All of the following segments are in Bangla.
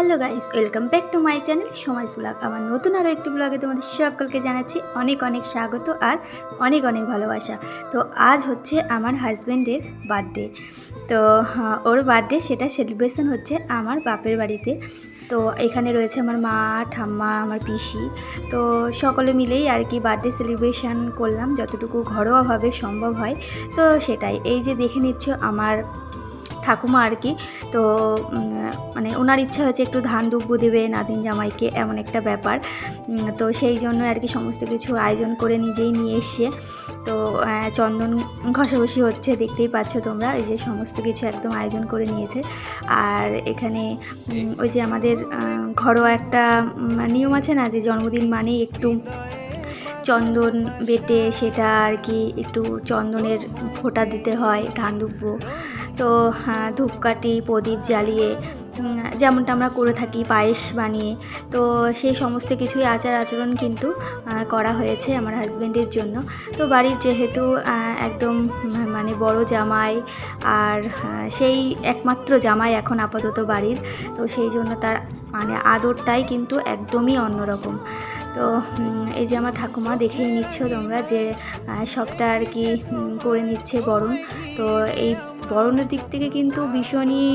Hello guys welcome back to my channel Samaj blog. আমার নতুন আরও একটি ব্লগে তোমাদের সকলকে জানাচ্ছি অনেক অনেক স্বাগত আর অনেক অনেক ভালোবাসা। তো আজ হচ্ছে আমার হাজব্যান্ডের বার্থডে। তো হ্যাঁ, ওর বার্থডে সেটা সেলিব্রেশন হচ্ছে আমার বাপের বাড়িতে। তো এখানে রয়েছে আমার মা ঠাম্মা আমার পিসি। তো সকলে মিলেই আর কি বার্থডে সেলিব্রেশন করলাম যতটুকু ঘরোয়াভাবে সম্ভব হয়। তো সেটাই এই যে দেখে নিচ্ছ আমার ঠাকুমা আর কি। তো মানে ওনার ইচ্ছা হয়েছে একটু ধান দুব্বু দেবে নাদিন জামাইকে, এমন একটা ব্যাপার। তো সেই জন্য আর কি সমস্ত কিছু আয়োজন করে নিজেই নিয়ে এসছে। তো চন্দন ঘষাঘষি হচ্ছে, দেখতেই পাচ্ছ তোমরা, এই যে সমস্ত কিছু একদম আয়োজন করে নিয়েছে। আর এখানে ওই যে আমাদের ঘরোয়া একটা নিয়ম আছে না, যে জন্মদিন মানেই একটু চন্দন বেটে সেটা আর কি একটু চন্দনের ফোঁটা দিতে হয় ধান দুব্বো। তো হ্যাঁ, ধূপকাঠি প্রদীপ জ্বালিয়ে যেমনটা আমরা করে থাকি, পায়েস বানিয়ে। তো সেই সমস্ত কিছুই আচার আচরণ কিন্তু করা হয়েছে আমার হাজব্যান্ডের জন্য। তো বাড়ির যেহেতু একদম মানে বড় জামাই আর সেই একমাত্র জামাই এখন আপাতত বাড়ির, তো সেই জন্য তার মানে আদরটাই কিন্তু একদমই অন্যরকম। তো এই যে আমার ঠাকুমা দেখেই নিচ্ছ তোমরা যে সবটা আর কি করে নিচ্ছে বরণ। তো এই বরণের দিক থেকে কিন্তু ভীষণই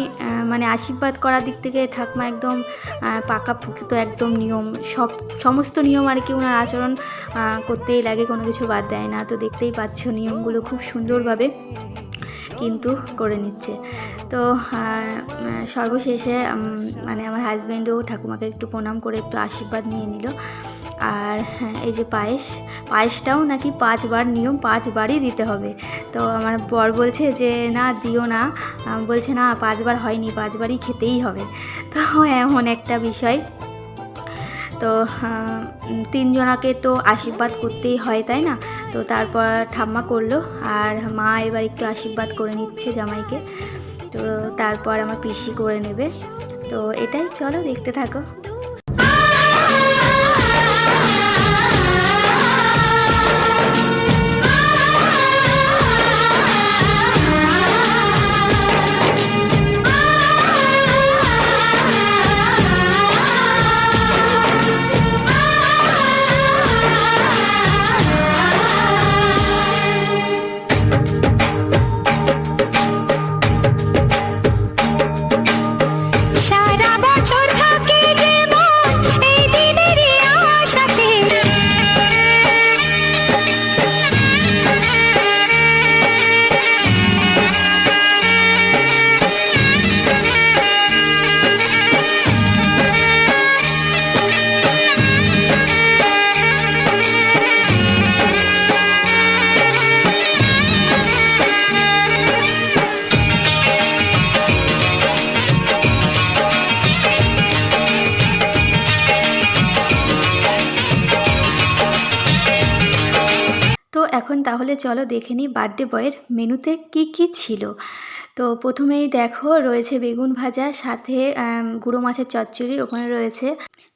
মানে আশীর্বাদ করার দিক থেকে ঠাকুমা একদম আহ, পাকাপোক্ত একদম নিয়ম। সব সমস্ত নিয়ম আর কি ওনার আচরণ করতেই লাগে কোনো কিছু বাদ দেয় না। তো দেখতেই পাচ্ছ নিয়মগুলো খুব সুন্দরভাবে কিন্তু করে নিচ্ছে। তো সর্বশেষে মানে আমার হাজব্যান্ডও ঠাকুমাকে একটু প্রণাম করে একটু আশীর্বাদ নিয়ে নিল। আর হ্যাঁ, এই যে পায়েস পায়েসটাও নাকি পাঁচবার নিয়ম পাঁচবারই দিতে হবে। তো আমার বর বলছে যে না দিও না। বলছে না পাঁচবার হয়নি পাঁচবারই খেতেই হবে। তো এমন একটা বিষয়। তো তিনজনাকে তো আশীর্বাদ করতেই হয় তাই না? তো তারপর ঠাম্মা করল আর মা এবার একটু আশীর্বাদ করে নিচ্ছে জামাইকে। তো তারপর আমার পিসি করে নেবে। তো এটাই চলো দেখতে থাকো। এখন তাহলে চলো দেখে নিই বার্থডে বয়ের মেনুতে কি কি ছিল। তো প্রথমেই দেখো রয়েছে বেগুন ভাজা, সাথে গুঁড়ো মাছের চচ্চড়ি, ওখানে রয়েছে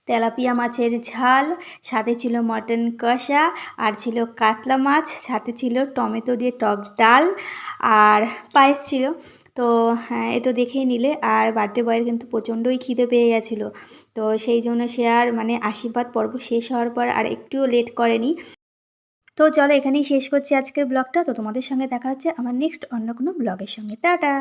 তেলাপিয়া মাছের ঝাল, সাথে ছিল মটন কষা, আর ছিল কাতলা মাছ, সাথে ছিল টমেটো দিয়ে টক ডাল, আর পায়েস ছিল। তো হ্যাঁ এ তো দেখেই নিলে, আর বার্থডে বয়ের কিন্তু প্রচণ্ডই খিদে পেয়ে গেছিল। তো সেই জন্য সে আর মানে আশীর্বাদ পর্ব শেষ হওয়ার পর আর একটুও লেট করেনি। তো চলো এখানেই শেষ করছি আজকের ব্লগটা তো তোমাদের সঙ্গে দেখা হচ্ছে আমার নেক্সট অন্য কোনো ব্লগের সঙ্গে। টাটা!